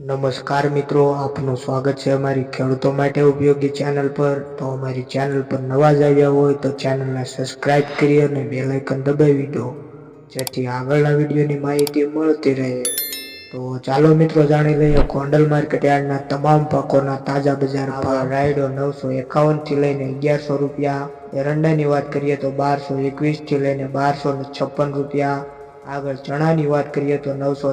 નમસ્કાર મિત્રો, આપનું સ્વાગત છે અમારી ખેડૂતો માટે ઉપયોગી ચેનલ પર. તો અમારી ચેનલ પર નવા જ આવ્યા હોય તો ચેનલને સબસ્ક્રાઇબ કરી અને બેલ આઇકન દબાવી દો, જેથી આગળના વિડીયોની માહિતી મળતી રહે. તો ચાલો મિત્રો, જાણી લઈએ ગોંડલ માર્કેટ યાર્ડના તમામ પાકોના તાજા બજાર ભાવ. રાયડો નવસો એકાવનથી લઈને અગિયારસો રૂપિયા. એરંડાની વાત કરીએ તો બારસો એકવીસથી લઈને બારસો છપ્પન રૂપિયા. આગળ ચણાની વાત કરીએ તો નવસો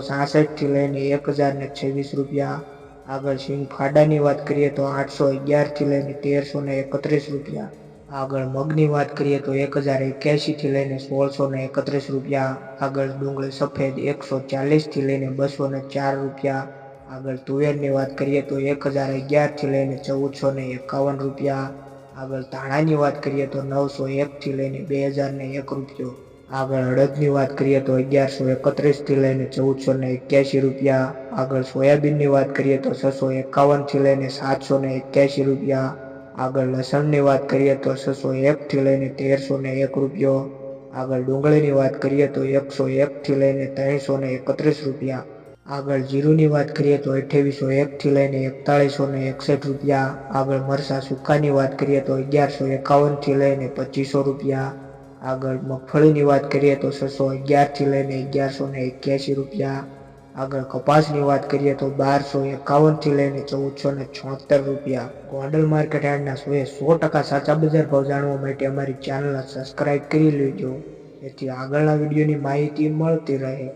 થી લઈને એક હજાર ને છવ્વીસ રૂપિયા. આગળ સિંગ ફાડાની વાત કરીએ તો આઠસો અગિયારથી લઈને તેરસો ને એકત્રીસ રૂપિયા. આગળ મગની વાત કરીએ તો એક હજાર એક્યાસીથી લઈને સોળસો ને એકત્રીસ રૂપિયા. આગળ ડુંગળી સફેદ એકસો ચાલીસથી લઈને બસો ને ચાર રૂપિયા. આગળ તુવેરની વાત કરીએ તો એક હજાર અગિયારથી લઈને ચૌદસો ને એકાવન રૂપિયા. આગળ ધાણાની વાત કરીએ તો નવસો એકથી લઈને બે હજાર ને એક રૂપિયો. આગળ અડદની વાત કરીએ તો અગિયારસો એકત્રીસથી લઈને ચૌદસો ને એક્યાસી રૂપિયા. આગળ સોયાબીનની વાત કરીએ તો છસો એકાવનથી લઈને સાતસો ને એક્યાસી રૂપિયા. આગળ લસણની વાત કરીએ તો છસો એકથી લઈને તેરસો ને એક રૂપિયો. આગળ ડુંગળીની વાત કરીએ તો એકસો એકથી લઈને ત્રણસો ને એકત્રીસ રૂપિયા. આગળ જીરુની વાત કરીએ તો અઠ્યાવીસો એકથી લઈને એકતાળીસો ને એકસઠ રૂપિયા. આગળ મરસા સુકાની વાત કરીએ તો અગિયારસો એકાવનથી લઈને પચીસો રૂપિયા. આગળ મગફળીની વાત કરીએ તો છસો અગિયારથી લઈને અગિયારસો ને એક્યાસી રૂપિયા. આગળ કપાસની વાત કરીએ તો બારસો એકાવનથી લઈને ચૌદસો ને છોતેર રૂપિયા. ગોંડલ માર્કેટ યાર્ડના સોએ સો ટકા સાચા બજાર ભાવ જાણવા માટે અમારી ચેનલને સબસ્ક્રાઇબ કરી લેજો. જેથી આગળના વિડીયોની માહિતી મળતી રહે.